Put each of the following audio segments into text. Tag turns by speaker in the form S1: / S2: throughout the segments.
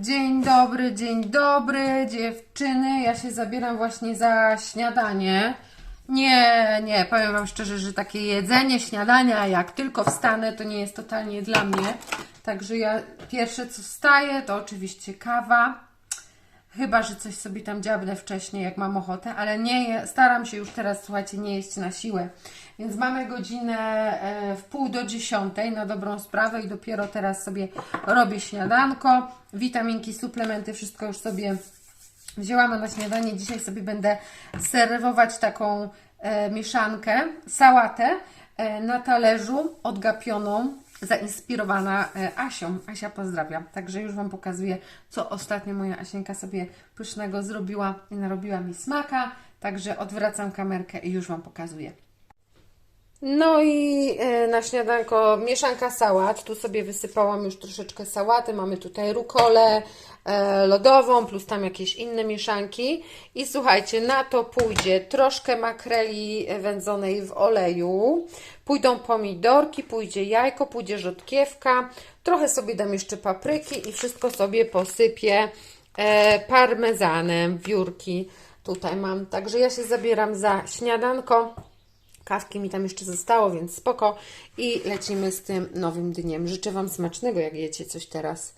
S1: Dzień dobry, dzień dobry, dziewczyny. Ja się zabieram właśnie za śniadanie. Nie, nie, powiem Wam szczerze, że takie jedzenie śniadania, jak tylko wstanę, to nie jest totalnie dla mnie. Także ja pierwsze co wstaję, to oczywiście kawa. Chyba, że coś sobie tam dziabnę wcześniej, jak mam ochotę, ale nie staram się już teraz, słuchajcie, nie jeść na siłę. Więc mamy godzinę e, w pół do dziesiątej na dobrą sprawę i dopiero teraz sobie robię śniadanko. Witaminki, suplementy, wszystko już sobie wzięłam na śniadanie. Dzisiaj sobie będę serwować taką e, mieszankę, sałatę e, na talerzu odgapioną, zainspirowana e, Asią. Asia pozdrawia. Także już Wam pokazuję, co ostatnio moja Asienka sobie pysznego zrobiła i narobiła mi smaka. Także odwracam kamerkę i już Wam pokazuję. No i e, na śniadanko mieszanka sałat. Tu sobie wysypałam już troszeczkę sałaty. Mamy tutaj rukolę e, lodową, plus tam jakieś inne mieszanki. I słuchajcie, na to pójdzie troszkę makreli wędzonej w oleju. Pójdą pomidorki, pójdzie jajko, pójdzie rzodkiewka. Trochę sobie dam jeszcze papryki i wszystko sobie posypię e, parmezanem, wiórki. Tutaj mam. Także ja się zabieram za śniadanko. Kawki mi tam jeszcze zostało, więc spoko. I lecimy z tym nowym dniem. Życzę Wam smacznego, jak jecie coś teraz.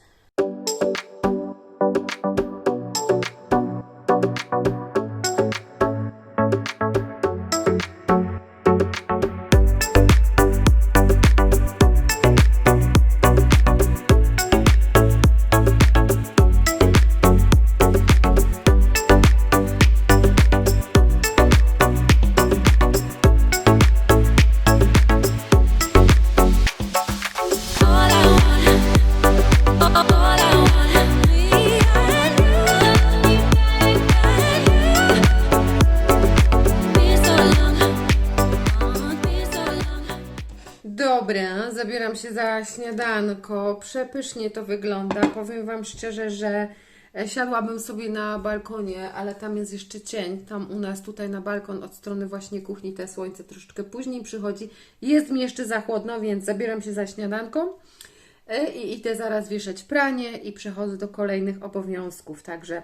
S1: Się za śniadanko. Przepysznie to wygląda. Powiem Wam szczerze, że e, siadłabym sobie na balkonie, ale tam jest jeszcze cień. Tam u nas tutaj na balkon od strony właśnie kuchni te słońce troszeczkę później przychodzi. Jest mi jeszcze za chłodno, więc zabieram się za śniadanko e, i idę zaraz wieszać pranie i przechodzę do kolejnych obowiązków. Także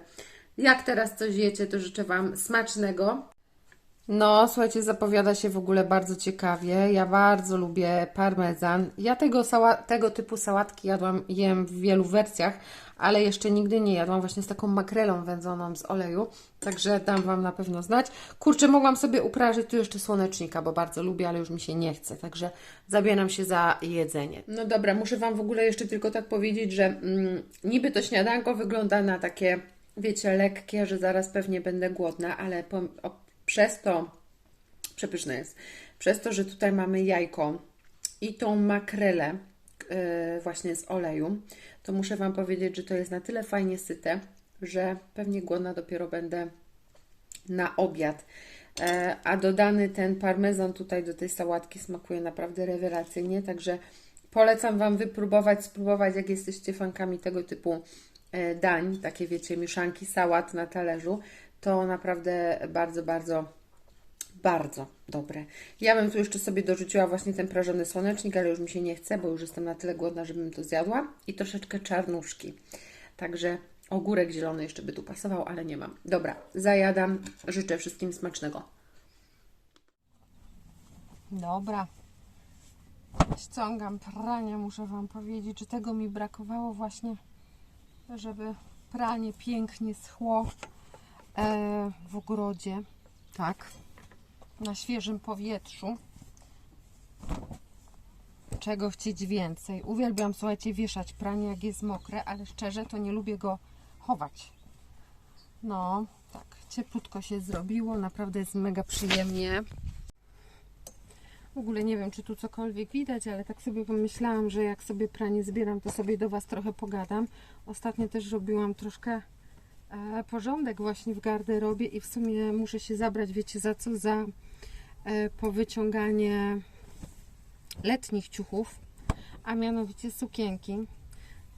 S1: jak teraz coś jecie, to życzę Wam smacznego. No, słuchajcie, zapowiada się w ogóle bardzo ciekawie. Ja bardzo lubię parmezan. Ja tego, sała- tego typu sałatki jadłam, jem w wielu wersjach, ale jeszcze nigdy nie jadłam właśnie z taką makrelą wędzoną z oleju. Także dam Wam na pewno znać. Kurczę, mogłam sobie uprażyć tu jeszcze słonecznika, bo bardzo lubię, ale już mi się nie chce. Także zabieram się za jedzenie. No dobra, muszę Wam w ogóle jeszcze tylko tak powiedzieć, że mm, niby to śniadanko wygląda na takie, wiecie, lekkie, że zaraz pewnie będę głodna, ale po, przez to przepyszne jest. Przez to, że tutaj mamy jajko i tą makrelę yy, właśnie z oleju, to muszę Wam powiedzieć, że to jest na tyle fajnie syte, że pewnie głodna dopiero będę na obiad. E, A dodany ten parmezan tutaj do tej sałatki smakuje naprawdę rewelacyjnie, także polecam Wam wypróbować, spróbować, jak jesteście fankami tego typu e, dań, takie wiecie, mieszanki sałat na talerzu, to naprawdę bardzo, bardzo bardzo dobre. Ja bym tu jeszcze sobie dorzuciła właśnie ten prażony słonecznik, ale już mi się nie chce, bo już jestem na tyle głodna, żebym to zjadła. I troszeczkę czarnuszki. Także ogórek zielony jeszcze by tu pasował, ale nie mam. Dobra, zajadam. Życzę wszystkim smacznego. Dobra. Ściągam pranie, muszę Wam powiedzieć, że tego mi brakowało właśnie, żeby pranie pięknie schło w ogrodzie. Tak na świeżym powietrzu. Czego chcieć więcej? Uwielbiam, słuchajcie, wieszać pranie, jak jest mokre, ale szczerze to nie lubię go chować. No, tak, cieplutko się zrobiło, naprawdę jest mega przyjemnie. W ogóle nie wiem, czy tu cokolwiek widać, ale tak sobie pomyślałam, że jak sobie pranie zbieram, to sobie do Was trochę pogadam. Ostatnio też robiłam troszkę e, porządek właśnie w garderobie i w sumie muszę się zabrać, wiecie za co? Za e, powyciąganie letnich ciuchów, a mianowicie sukienki.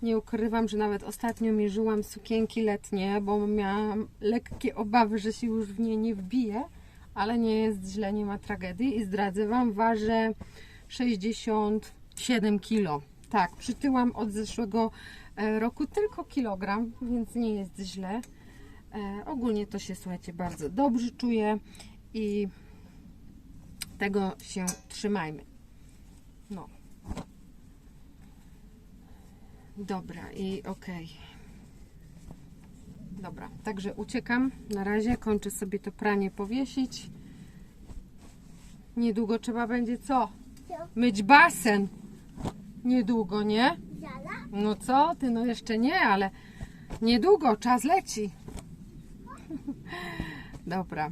S1: Nie ukrywam, że nawet ostatnio mierzyłam sukienki letnie, bo miałam lekkie obawy, że się już w nie nie wbije, ale nie jest źle, nie ma tragedii i zdradzę Wam, ważę 67 kg. Tak, przytyłam od zeszłego e, roku, tylko kilogram, więc nie jest źle. E, ogólnie to się, słuchajcie, bardzo dobrze czuję i tego się trzymajmy. No. Dobra, i okej. Dobra, także uciekam na razie, kończę sobie to pranie powiesić. Niedługo trzeba będzie co? Myć basen. Niedługo, nie? No co ty, no jeszcze nie, ale niedługo, czas leci. Dobra,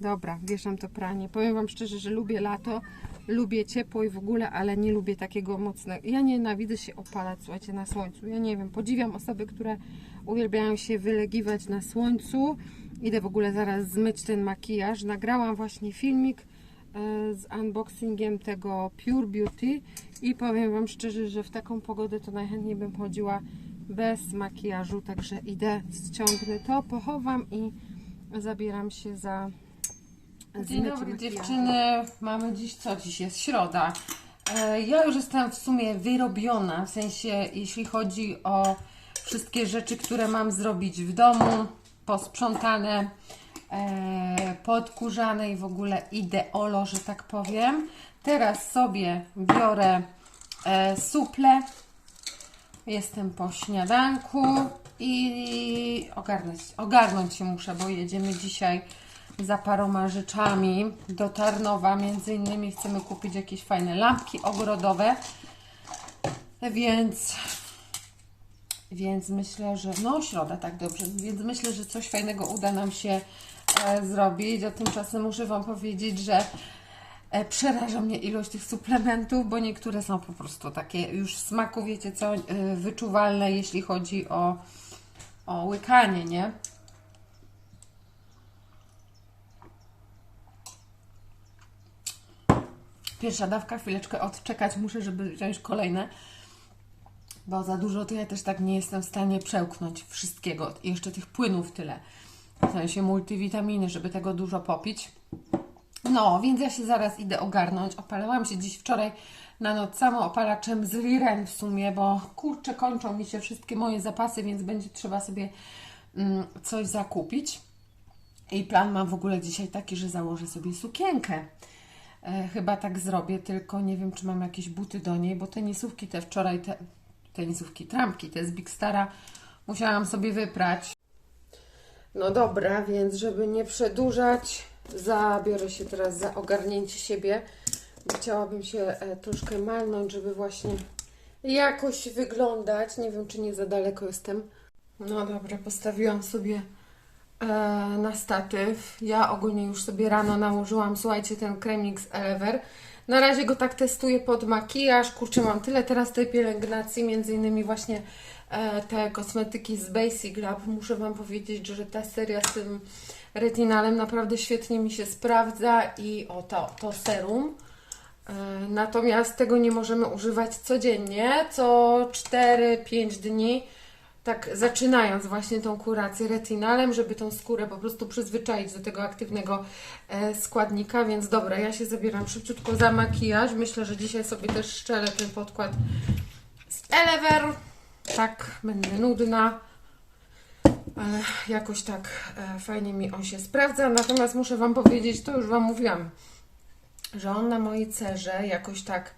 S1: dobra, wieszam to pranie. Powiem Wam szczerze, że lubię lato, lubię ciepło i w ogóle, ale nie lubię takiego mocnego. Ja nienawidzę się opalać, słuchajcie, na słońcu. Ja nie wiem, podziwiam osoby, które uwielbiają się wylegiwać na słońcu. Idę w ogóle zaraz zmyć ten makijaż. Nagrałam właśnie filmik z unboxingiem tego Pure Beauty i powiem Wam szczerze, że w taką pogodę to najchętniej bym chodziła bez makijażu, także idę, ściągnę to, pochowam i zabieram się za
S2: Dzień dobry
S1: makijażu.
S2: dziewczyny, mamy dziś co? Dziś jest środa. E, Ja już jestem w sumie wyrobiona, w sensie jeśli chodzi o wszystkie rzeczy, które mam zrobić w domu, posprzątane, e, podkurzane i w ogóle ideolo, że tak powiem. Teraz sobie biorę e, suple, Jestem po śniadanku i ogarnąć, ogarnąć się muszę, bo jedziemy dzisiaj za paroma rzeczami do Tarnowa. Między innymi chcemy kupić jakieś fajne lampki ogrodowe. Więc, więc myślę, że no środa, tak dobrze. Więc myślę, że coś fajnego uda nam się zrobić. A tymczasem muszę Wam powiedzieć, że E, Przeraża mnie ilość tych suplementów, bo niektóre są po prostu takie już w smaku, wiecie co, e, wyczuwalne, jeśli chodzi o, o łykanie, nie? Pierwsza dawka, chwileczkę odczekać muszę, żeby wziąć kolejne, bo za dużo to ja też tak nie jestem w stanie przełknąć wszystkiego. Jeszcze tych płynów tyle, w sensie multivitaminy, żeby tego dużo popić. No, więc ja się zaraz idę ogarnąć. Opalałam się dziś wczoraj na noc samo opalaczem z Liren w sumie, bo kurczę, kończą mi się wszystkie moje zapasy, więc będzie trzeba sobie mm, coś zakupić. I plan mam w ogóle dzisiaj taki, że założę sobie sukienkę. E, chyba tak zrobię, tylko nie wiem, czy mam jakieś buty do niej, bo tenisówki te wczoraj, te tenisówki, trampki, te z Big Stara musiałam sobie wyprać.
S1: No dobra, więc żeby nie przedłużać, zabiorę się teraz za ogarnięcie siebie. Chciałabym się e, troszkę malnąć, żeby właśnie jakoś wyglądać. Nie wiem, czy nie za daleko jestem. No dobra, postawiłam sobie e, na statyw. Ja ogólnie już sobie rano nałożyłam, słuchajcie, ten kremik z Elever. Na razie go tak testuję pod makijaż. Kurczę, mam tyle teraz tej pielęgnacji, między innymi właśnie te kosmetyki z Basic Lab. Muszę Wam powiedzieć, że ta seria z tym retinalem naprawdę świetnie mi się sprawdza i o to, to serum. E, Natomiast tego nie możemy używać codziennie, co 4-5 dni, tak zaczynając właśnie tą kurację retinalem, żeby tą skórę po prostu przyzwyczaić do tego aktywnego e, składnika, więc dobra, ja się zabieram szybciutko za makijaż. Myślę, że dzisiaj sobie też szczelę ten podkład z Elever. Tak, będę nudna ale jakoś tak e, fajnie mi on się sprawdza. Natomiast muszę Wam powiedzieć, to już Wam mówiłam, że on na mojej cerze jakoś tak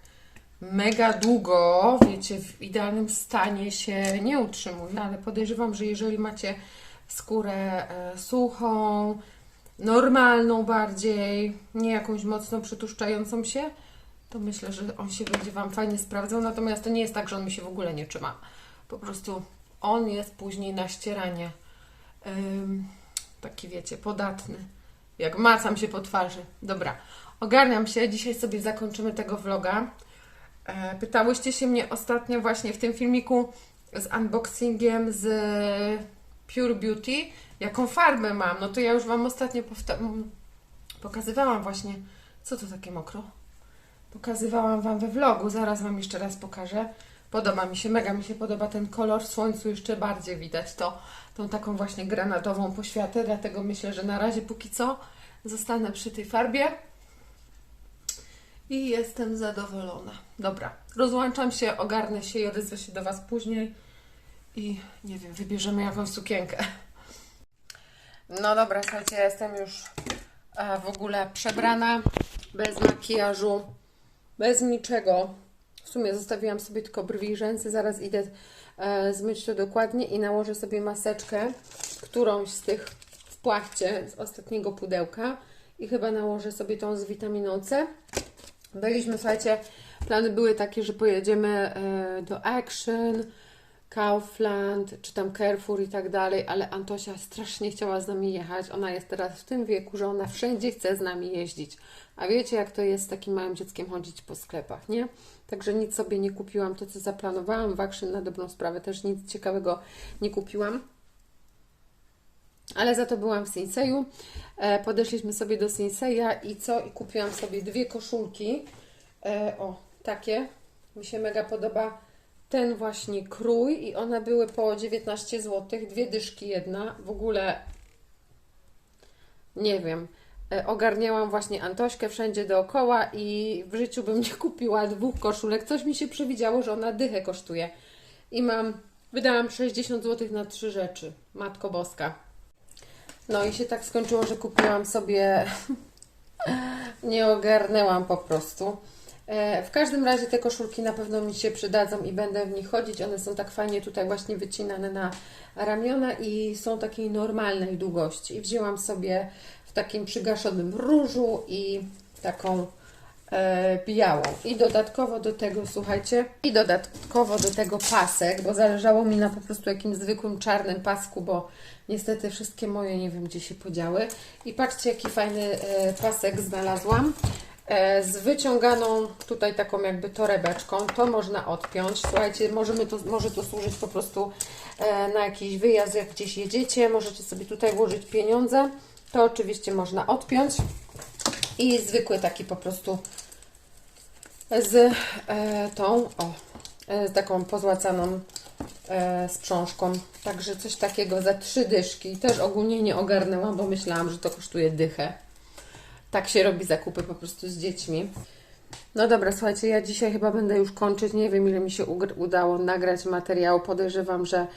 S1: mega długo, wiecie, w idealnym stanie się nie utrzymuje, ale podejrzewam, że jeżeli macie skórę e, suchą, normalną bardziej, nie jakąś mocno przytłuszczającą się, to myślę, że on się będzie Wam fajnie sprawdzał. Natomiast to nie jest tak, że on mi się w ogóle nie trzyma. Po prostu on jest później na ścieranie taki wiecie, podatny. Jak macam się po twarzy. Dobra, ogarniam się. Dzisiaj sobie zakończymy tego vloga. E, pytałyście się mnie ostatnio właśnie w tym filmiku z unboxingiem z Pure Beauty, jaką farbę mam. No to ja już Wam ostatnio pokazywałam właśnie. Co to takie mokro? Pokazywałam Wam we vlogu, zaraz Wam jeszcze raz pokażę. Podoba mi się, mega mi się podoba ten kolor. W słońcu jeszcze bardziej widać to, tą taką właśnie granatową poświatę, dlatego myślę, że na razie póki co zostanę przy tej farbie. I jestem zadowolona. Dobra, rozłączam się, ogarnę się i odezwę się do Was później.
S2: i nie wiem, wybierzemy jakąś sukienkę.
S1: No dobra, słuchajcie, ja jestem już e, w ogóle przebrana, bez makijażu, bez niczego. W sumie zostawiłam sobie tylko brwi i rzęsy, zaraz idę e, zmyć to dokładnie i nałożę sobie maseczkę, którąś z tych w płachcie z ostatniego pudełka i chyba nałożę sobie tą z witaminą C. Byliśmy, słuchajcie, plany były takie, że pojedziemy e, do Action, Kaufland, czy tam Carrefour i tak dalej, ale Antosia strasznie chciała z nami jechać. Ona jest teraz w tym wieku, że ona wszędzie chce z nami jeździć. A wiecie, jak to jest z takim małym dzieckiem chodzić po sklepach, nie? Także nic sobie nie kupiłam, to co zaplanowałam. W Action na dobrą sprawę też nic ciekawego nie kupiłam. Ale za to byłam w Sinseju. E, podeszliśmy sobie do Sinseja i co? I kupiłam sobie dwie koszulki. E, o, takie. Mi się mega podoba ten właśnie krój i one były po 19 zł. Dwie dyszki jedna. W ogóle nie wiem. E, Ogarniałam właśnie Antośkę wszędzie dookoła i w życiu bym nie kupiła dwóch koszulek. Coś mi się przewidziało, że ona dychę kosztuje. I mam, wydałam 60 zł na trzy rzeczy. Matko Boska. No i się tak skończyło, że kupiłam sobie. Nie ogarnęłam po prostu. E, W każdym razie te koszulki na pewno mi się przydadzą i będę w nich chodzić. One są tak fajnie tutaj właśnie wycinane na ramiona i są takiej normalnej długości. I wzięłam sobie w takim przygaszonym różu i taką e, białą. I dodatkowo do tego, słuchajcie, i dodatkowo do tego pasek, bo zależało mi na po prostu jakimś zwykłym czarnym pasku, bo niestety wszystkie moje nie wiem gdzie się podziały. I patrzcie, jaki fajny e, pasek znalazłam. E, z wyciąganą tutaj taką jakby torebeczką. To można odpiąć. Słuchajcie, możemy to, może to służyć po prostu e, na jakiś wyjazd, jak gdzieś jedziecie. Możecie sobie tutaj włożyć pieniądze. To oczywiście można odpiąć. I zwykły taki po prostu z e, tą, o, z taką pozłacaną sprzążką. Także coś takiego za trzy dyszki. Też ogólnie nie ogarnęłam, bo myślałam, że to kosztuje dychę. Tak się robi zakupy po prostu z dziećmi. No dobra, słuchajcie, ja dzisiaj chyba będę już kończyć. Nie wiem, ile mi się udało nagrać materiału. Podejrzewam, że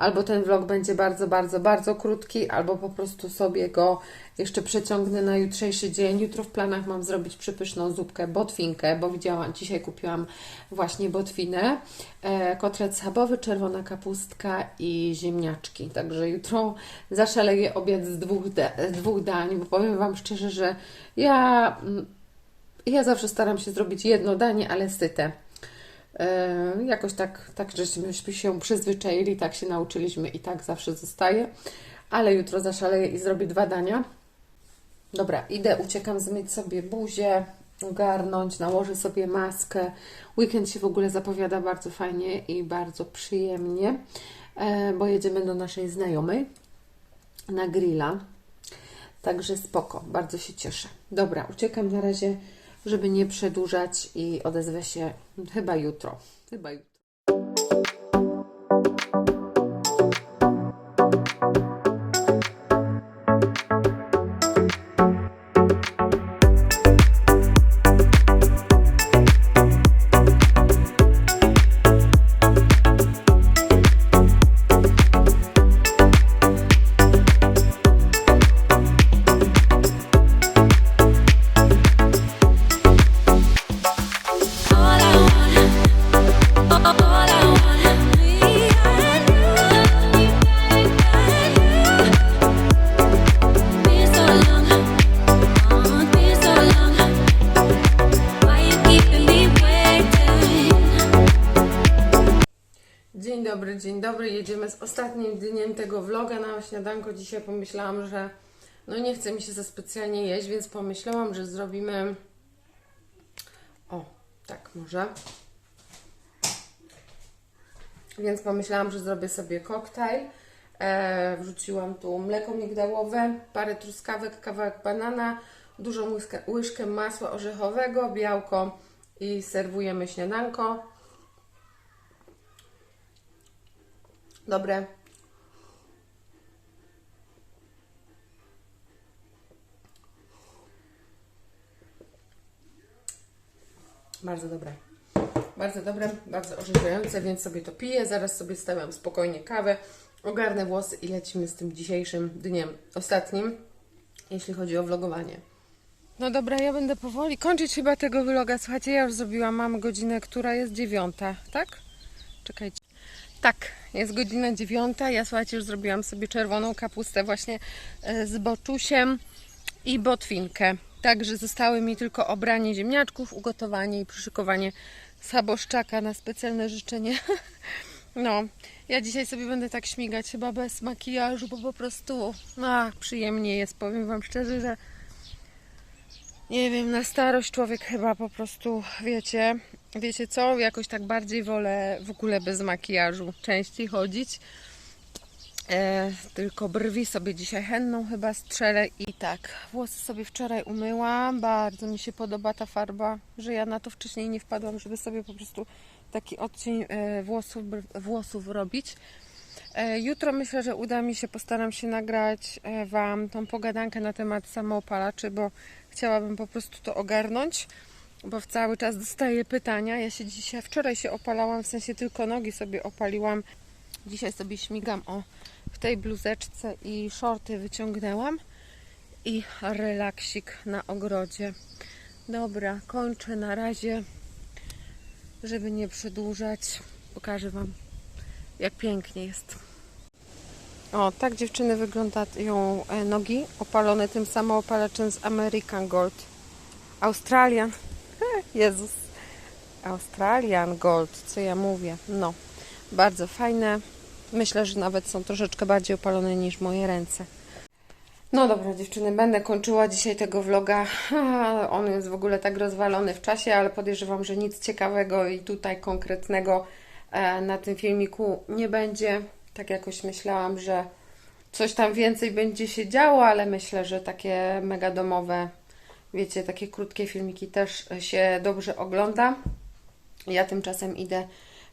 S1: albo ten vlog będzie bardzo, bardzo, bardzo krótki, albo po prostu sobie go jeszcze przeciągnę na jutrzejszy dzień. Jutro w planach mam zrobić przepyszną zupkę, botwinkę, bo widziałam, dzisiaj kupiłam właśnie botwinę, e, kotlet schabowy, czerwona kapustka i ziemniaczki. Także jutro zaszaleję obiad z dwóch, z dwóch dań, bo powiem Wam szczerze, że ja... mm, ja zawsze staram się zrobić jedno danie, ale syte. E, jakoś tak, tak żeśmy się przyzwyczaili, tak się nauczyliśmy i tak zawsze zostaje. Ale jutro zaszaleję i zrobię dwa dania. Dobra, idę, uciekam zmyć sobie buzię, ogarnąć, nałożę sobie maskę. Weekend się w ogóle zapowiada bardzo fajnie i bardzo przyjemnie, e, bo jedziemy do naszej znajomej na grilla. Także spoko, bardzo się cieszę. Dobra, uciekam na razie, żeby nie przedłużać i odezwę się chyba jutro. Chyba jutro. Dobry. Jedziemy z ostatnim dniem tego vloga na śniadanko. Dzisiaj pomyślałam, że no nie chce mi się za specjalnie jeść, więc pomyślałam, że zrobimy o, tak może. Więc pomyślałam, że zrobię sobie koktajl. E, wrzuciłam tu mleko migdałowe, parę truskawek, kawałek banana, dużą łyżkę, łyżkę masła orzechowego, białko i serwujemy śniadanko. Dobre. Bardzo dobre. bardzo dobre, bardzo orzeźwiające, więc sobie to piję. Zaraz sobie stawiam spokojnie kawę, ogarnę włosy i lecimy z tym dzisiejszym dniem, ostatnim, jeśli chodzi o vlogowanie. No dobra, ja będę powoli kończyć chyba tego vloga. Słuchajcie, ja już zrobiłam, mam godzinę, która jest dziewiąta, tak? Czekajcie. Tak, jest godzina dziewiąta. Ja słuchajcie, już zrobiłam sobie czerwoną kapustę właśnie e, z boczusiem i botwinkę. Także zostały mi tylko obranie ziemniaczków, ugotowanie i przyszykowanie saboszczaka na specjalne życzenie. No, ja dzisiaj sobie będę tak śmigać, chyba bez makijażu, bo po prostu ach, przyjemnie jest. Powiem Wam szczerze, że nie wiem, na starość człowiek chyba po prostu, wiecie, wiecie co, jakoś tak bardziej wolę w ogóle bez makijażu częściej chodzić. E, tylko brwi sobie dzisiaj henną chyba strzelę i tak, włosy sobie wczoraj umyłam, bardzo mi się podoba ta farba, że ja na to wcześniej nie wpadłam, żeby sobie po prostu taki odcień e, włosów, włosów robić. E, Jutro myślę, że uda mi się, postaram się nagrać e, Wam tą pogadankę na temat samoopalaczy, bo chciałabym po prostu to ogarnąć, bo cały czas dostaję pytania. Ja się dzisiaj, wczoraj się opalałam, w sensie tylko nogi sobie opaliłam. Dzisiaj sobie śmigam o w tej bluzeczce i shorty wyciągnęłam i relaksik na ogrodzie. Dobra, kończę na razie, żeby nie przedłużać. Pokażę Wam, jak pięknie jest. O, tak dziewczyny wyglądają e, nogi opalone tym samoopalaczem z American Gold. Australian. Jezus. Australian Gold, co ja mówię. No, bardzo fajne. Myślę, że nawet są troszeczkę bardziej opalone niż moje ręce. No dobra, dziewczyny, będę kończyła dzisiaj tego vloga. On jest w ogóle tak rozwalony w czasie, ale podejrzewam, że nic ciekawego i tutaj konkretnego e, na tym filmiku nie będzie. Tak jakoś myślałam, że coś tam więcej będzie się działo, ale myślę, że takie mega domowe, wiecie, takie krótkie filmiki też się dobrze ogląda. Ja tymczasem idę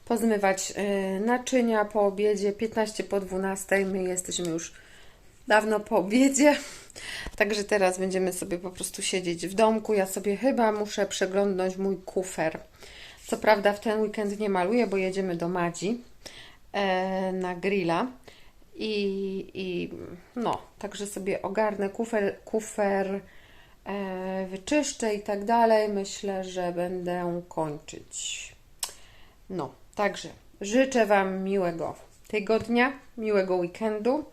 S1: pozmywać y, naczynia po obiedzie, 15 po 12. My jesteśmy już dawno po obiedzie, także teraz będziemy sobie po prostu siedzieć w domku. Ja sobie chyba muszę przeglądnąć mój kufer. Co prawda w ten weekend nie maluję, bo jedziemy do Madzi e, na grilla. I, I no, także sobie ogarnę kufer, kufer wyczyszczę i tak dalej. Myślę, że będę kończyć. No, także życzę Wam miłego tygodnia, miłego weekendu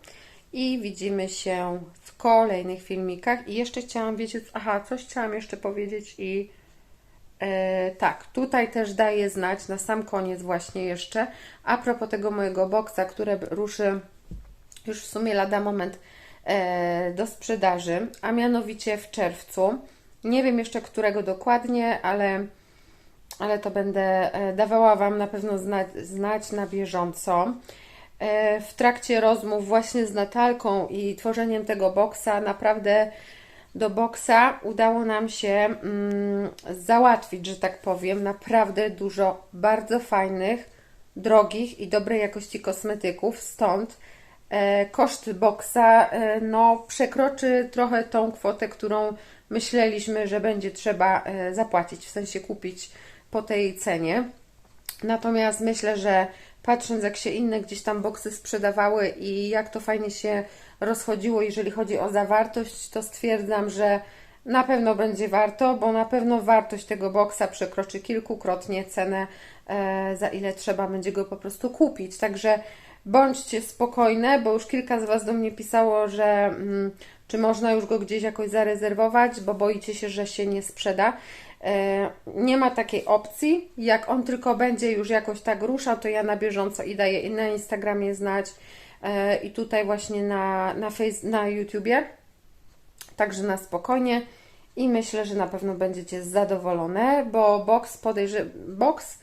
S1: i widzimy się w kolejnych filmikach. I jeszcze chciałam, wiecie, aha, coś chciałam jeszcze powiedzieć i E, tak, tutaj też daję znać na sam koniec właśnie jeszcze a propos tego mojego boksa, które ruszy już w sumie lada moment e, do sprzedaży, a mianowicie w czerwcu. Nie wiem jeszcze którego dokładnie, ale, ale to będę e, dawała Wam na pewno znać, znać na bieżąco. E, W trakcie rozmów właśnie z Natalką i tworzeniem tego boksa naprawdę do boksa udało nam się mm, załatwić, że tak powiem, naprawdę dużo bardzo fajnych, drogich i dobrej jakości kosmetyków. Stąd e, koszt boksa e, no, przekroczy trochę tą kwotę, którą myśleliśmy, że będzie trzeba e, zapłacić, w sensie kupić po tej cenie. Natomiast myślę, że patrząc jak się inne gdzieś tam boksy sprzedawały i jak to fajnie się rozchodziło, jeżeli chodzi o zawartość, to stwierdzam, że na pewno będzie warto, bo na pewno wartość tego boksa przekroczy kilkukrotnie cenę, e, za ile trzeba będzie go po prostu kupić. Także bądźcie spokojne, bo już kilka z Was do mnie pisało, że mm, czy można już go gdzieś jakoś zarezerwować, bo boicie się, że się nie sprzeda. E, Nie ma takiej opcji. Jak on tylko będzie już jakoś tak ruszał, to ja na bieżąco i daję i na Instagramie znać e, i tutaj właśnie na, na, face, na YouTubie. Także na spokojnie i myślę, że na pewno będziecie zadowolone, bo box podejrze... box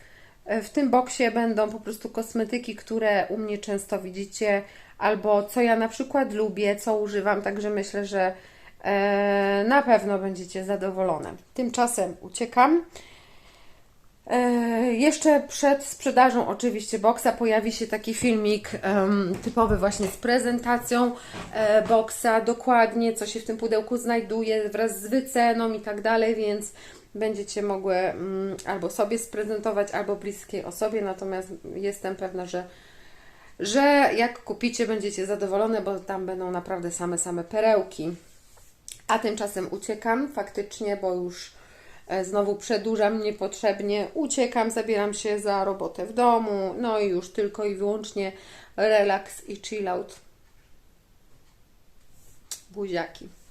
S1: w tym boksie będą po prostu kosmetyki, które u mnie często widzicie, albo co ja na przykład lubię, co używam, także myślę, że e, na pewno będziecie zadowolone. Tymczasem uciekam. E, jeszcze przed sprzedażą oczywiście boksa pojawi się taki filmik typowy właśnie z prezentacją e, boksa, dokładnie co się w tym pudełku znajduje wraz z wyceną i tak dalej, więc będziecie mogły mm, albo sobie sprezentować, albo bliskiej osobie. Natomiast jestem pewna, że, że jak kupicie, będziecie zadowolone, bo tam będą naprawdę same, same perełki. A tymczasem uciekam faktycznie, bo już e, znowu przedłużam niepotrzebnie. Uciekam, zabieram się za robotę w domu, no i już tylko i wyłącznie relaks i chill out. Buziaki.